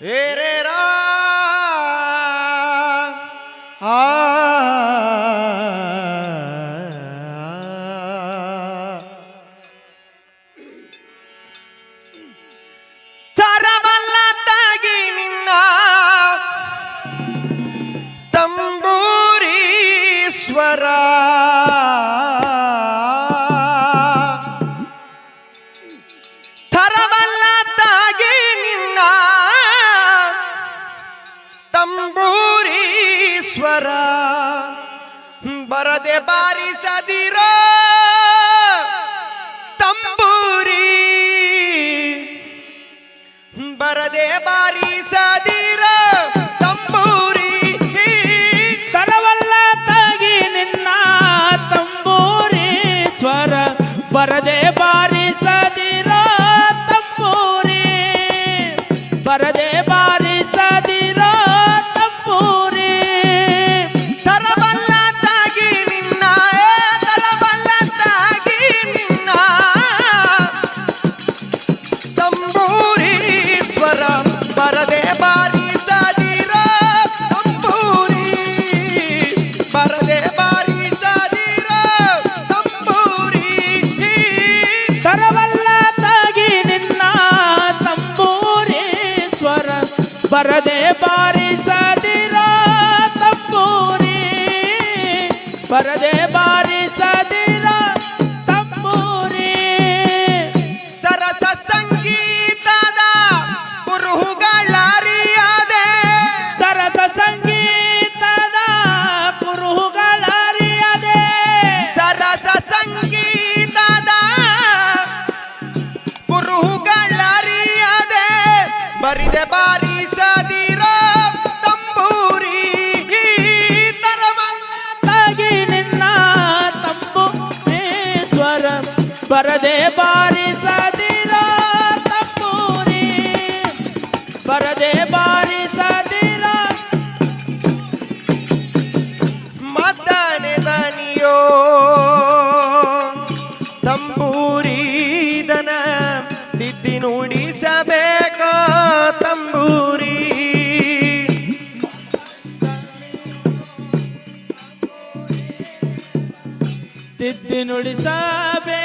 Herrera. ಬಾರಿಸದಿರೋ ತಂಬೂರಿ ಬರದೆ ಬಾರಿಸದಿರೋ ಬರದೆ ಬಾರಿಸದಿರ ತಂಬೂರಿ ಬರದೆ ಬಾರಿಸದಿರ ಬರದೆ ಬಾರಿಸದಿರ ತಪ್ಪೂರಿ ಬರದೆ ಬಾರಿಸದಿರ ಮದ್ದನೆ ದನಿಯೋ. ತಂಬೂರಿದನ ತಿದ್ದಿ ನುಡಿಸಬೇಕ ತಂಬೂರಿ? ತಿದ್ದಿ ತಂಬೂರಿ ಸಿದ್ಧ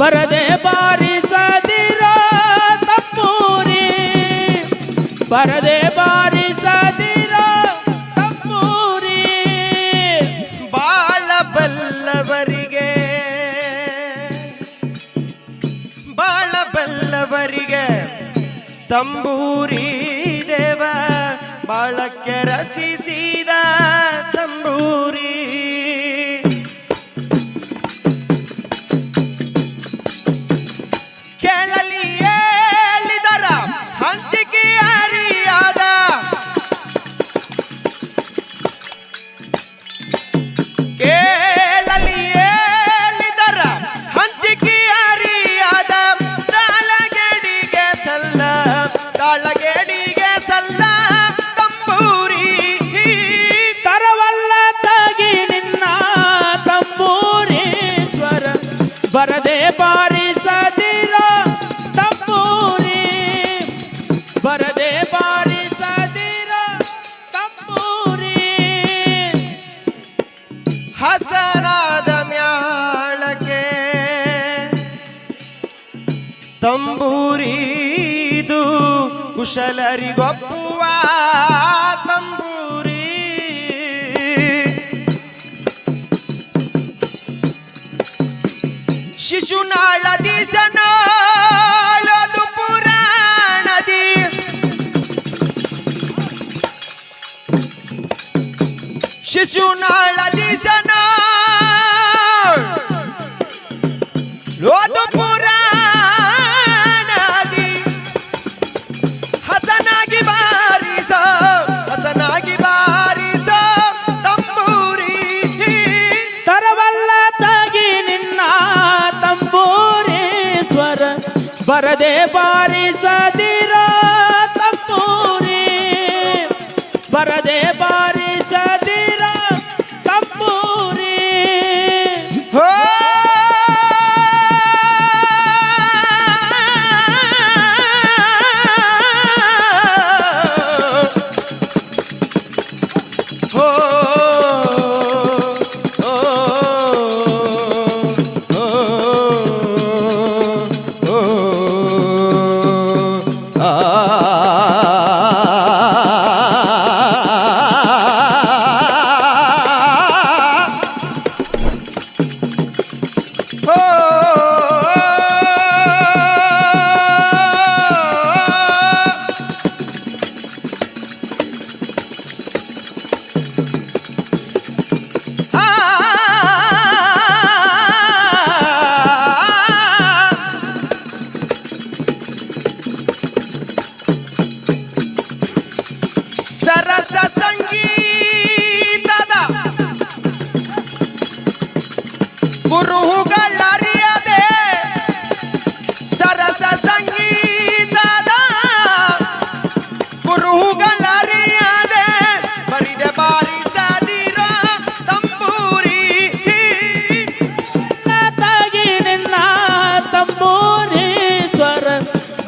ಬರದೆ ಬಾರಿಸದಿರ ತಪ್ಪೂರಿ. ಬರದೆ ಬಾರಿಸದಿರ ತಪ್ಪೂರಿ. ಬಾಳ ಬಲ್ಲವರಿಗೆ ಬಾಳ ಬಲ್ಲವರಿಗೆ ತಂಬೂರಿ ದೇವ ಬಾಳಕ್ಕೆ ರಸಿಸಿದ ತಂಬೂರಿದು ಕುಶಲರಿಗೊಪ್ಪುವ ತಂಬೂರಿ. ಶಿಶುನಾಳದಿ ಸನಾಳದು ಪುರಾಣದಿ. Shishunala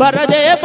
para de